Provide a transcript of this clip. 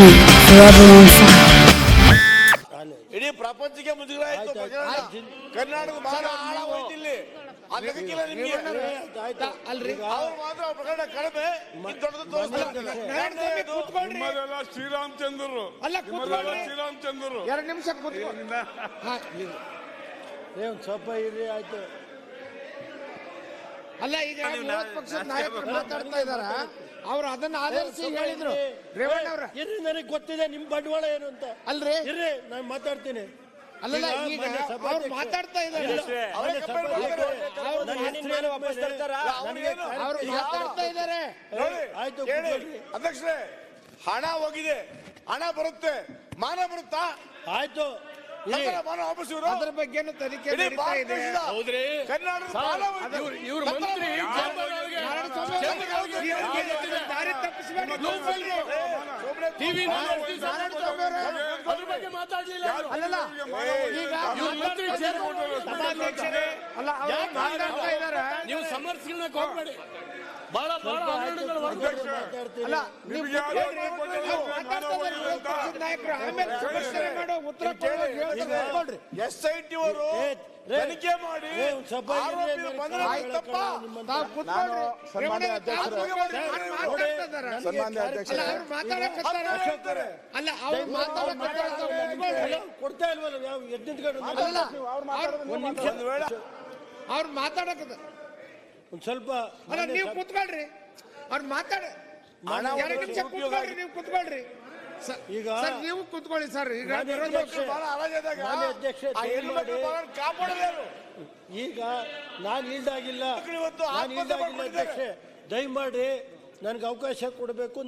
me forever on fire. ಇಡೀ ಪ್ರಪಂಚಕ್ಕೆ ಮುಜುಗರ ಆಯ್ತು. ಬಹಳ ಆಳ ಹೋಯ್ತಿಲ್ಲಿ. ಅದಕ್ಕಿಲ್ಲ ನಿಮ್ಗೆ ಅಲ್ರಿ. ಅವ್ರು ಮಾತ್ರ ಆ ಪ್ರಕರಣ ಕಡಿಮೆ. ಇದು ದೊಡ್ಡದು ತೋರಿಸ್ತಾರೆ. ಎರಡನೇದು, ನಿಮ್ಮದೆಲ್ಲ ಶ್ರೀರಾಮಚಂದ್ರರು. ಅಲ್ಲ. ಶ್ರೀರಾಮಚಂದ್ರರು. ಎರಡು ನಿಮಿಷ ಕೂತ್ಕೊ ಹಾ, ಇಲ್ಲಿ. ಏ ಒಂದ್ ಸ್ವಲ್ಪ ಇರ್ರಿ ಆಯ್ತು. ಅಲ್ಲ ಈಗ ವಿರೋಧ ಪಕ್ಷದ ನಾಯಕರು. ಮಾತಾಡ್ತಾ ಇದಾರ. ಅವ್ರು ಅದನ್ನ ಆಧರಿಸಿ ಹೇಳಿದ್ರು. ರೇವಣ್ಣ ಅವ್ರ ಇರ್ರಿ ನನಗೆ ಗೊತ್ತಿದೆ ನಿಮ್ ಬಂಡವಾಳ ಏನು ಅಂತ. ಅಲ್ರಿ? ಇರ್ರಿ ನಾನು ಮಾತಾಡ್ತೀನಿ. ಅಲ್ಲಲ್ಲ ಈಗ ಅವ್ರು ಮಾತಾಡ್ತಾ ಇದ್ದಾರೆ. ಅವರೇ ಮಾತಾಡ್ತಾ ಇದ್ದಾರೆ. ನೋಡಿ, ಆಯ್ತು, ಅಧ್ಯಕ್ಷರೇ ಹಣ ಹೋಗಿದೆ. ಹಣ ಬರುತ್ತೆ. ಮಾನ ಬರುತ್ತಾ? ಆಯ್ತು. ಅದ್ರ ಬಗ್ಗೆ ತನಿಖೆ ನಡೀತಾ ಇದೆ? ದೇಶದ ಟಿವಿ ಅದ್ರ ಬಗ್ಗೆ ಮಾತಾಡ್ಲಿಲ್ಲ. ಅಲ್ಲಲ್ಲ. ಈಗ ಮಂತ್ರಿ ಅಲ್ಲ ನೀವು ಸಮರ್ಥಿಸ್ಕೊಳ್ಳಕ್ ಹೋಗ್ಬೇಡಿ ಬಹಳ ಬಹಳ ಹಗರಣಗಳು ಅಲ್ಲ ನಾಯಕರು ಆಮೇಲೆ ಸಮಸ್ಯೆ ಮಾಡೋ ಉತ್ತರ. ಎಸ್ ಐ ಟಿ ಅವರು ತನಿಖೆ ಮಾಡಿ ಆರೋಪಿಗಳು ಬಂದ್ರೆ ತಪ್ಪ ತಾವು ಕೂತ್ಕೊಳ್ರಿ. ಸನ್ಮಾನ್ಯ. ಸನ್ಮಾನ್ಯ ಅಲ್ಲ ಅವ್ರು ಕೊಡ್ತಾ ಇಲ್ವಲ್ಲ ಅಲ್ಲ ಒಂದು ಸ್ವಲ್ಪ ಅಲ್ಲ ನೀವು ಕೂತ್ಕೊಳ್ರಿ. ಅವ್ರು ಮಾತಾಡ ಹಣ ಎರಡು ನಿಮಿಷ ಕೂತ್ಕೊಳ್ರಿ ನೀವು ಕೂತ್ಕೊಳ್ರಿ. ಈಗ ನೀವು ಕೂತ್ಕೊಳ್ಳಿ ಸರ್. ಈಗ ಅಧ್ಯಕ್ಷ, ಅಧ್ಯಕ್ಷೆ, ಈಗ ನಾನು ಇಲ್ದಾಗಿಲ್ಲ. ನಾನು. ಅಧ್ಯಕ್ಷೆ. ದಯಮಾಡಿ ನನ್ಗೆ ಅವಕಾಶ ಕೊಡಬೇಕು